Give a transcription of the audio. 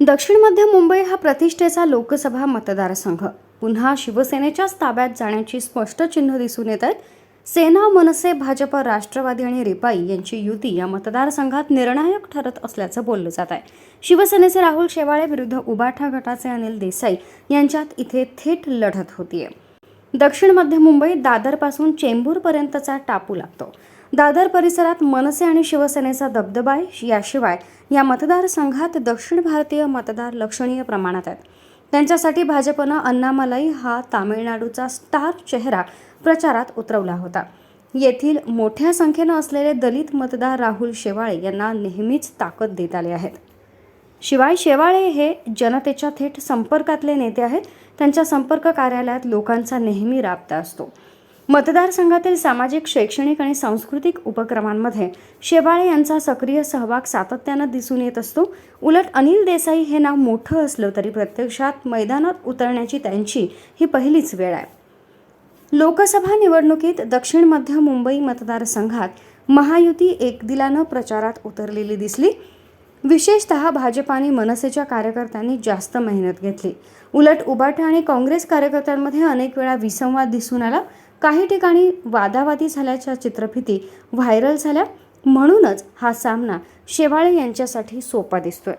दक्षिण मध्य मुंबई हा प्रतिष्ठेचा लोकसभा मतदारसंघ. पुन्हा शिवसेनेच्याच ताब्यात जाण्याची स्पष्ट चिन्ह दिसून येत आहेत. सेना मनसे भाजप राष्ट्रवादी आणि रिपाई यांची युती या मतदारसंघात निर्णायक ठरत असल्याचं बोललं जात आहे. शिवसेनेचे राहुल शेवाळे विरुद्ध उबाठा गटाचे अनिल देसाई यांच्यात इथे थेट लढत होतीये. दक्षिण मध्य मुंबईत दादरपासून चेंबूरपर्यंतचा टापू लागतो. दादर परिसरात मनसे आणि शिवसेनेचा दबदबा आहे. याशिवाय या मतदारसंघात दक्षिण भारतीय मतदार लक्षणीय प्रमाणात आहेत. त्यांच्यासाठी भाजपनं अण्णामलाई हा तामिळनाडूचा स्टार चेहरा प्रचारात उतरवला होता. येथील मोठ्या संख्येनं असलेले दलित मतदार राहुल शेवाळे यांना नेहमीच ताकद देत आले आहेत. शिवाय शेवाळे हे जनतेच्या थेट संपर्कातले नेते आहेत. त्यांच्या संपर्क कार्यालयात लोकांचा नेहमी राबता असतो. मतदारसंघातील सामाजिक शैक्षणिक आणि सांस्कृतिक उपक्रमांमध्ये शेवाळे यांचा सक्रिय सहभाग सातत्यानं दिसून येत असतो. उलट अनिल देसाई हे नाव मोठं असलं तरी प्रत्यक्षात मैदानात उतरण्याची त्यांची ही पहिलीच वेळ आहे. लोकसभा निवडणुकीत दक्षिण मध्य मुंबई मतदारसंघात महायुती एकदिलानं प्रचारात उतरलेली दिसली. विशेषतः भाजप आणि मनसेच्या कार्यकर्त्यांनी जास्त मेहनत घेतली. उलट उबाटा आणि काँग्रेस कार्यकर्त्यांमध्ये अनेक वेळा विसंवाद दिसून आला. काही ठिकाणी वादावादी झाल्याच्या चित्रफिती व्हायरल झाल्या. म्हणूनच हा सामना शेवाळे यांच्यासाठी सोपा दिसतोय.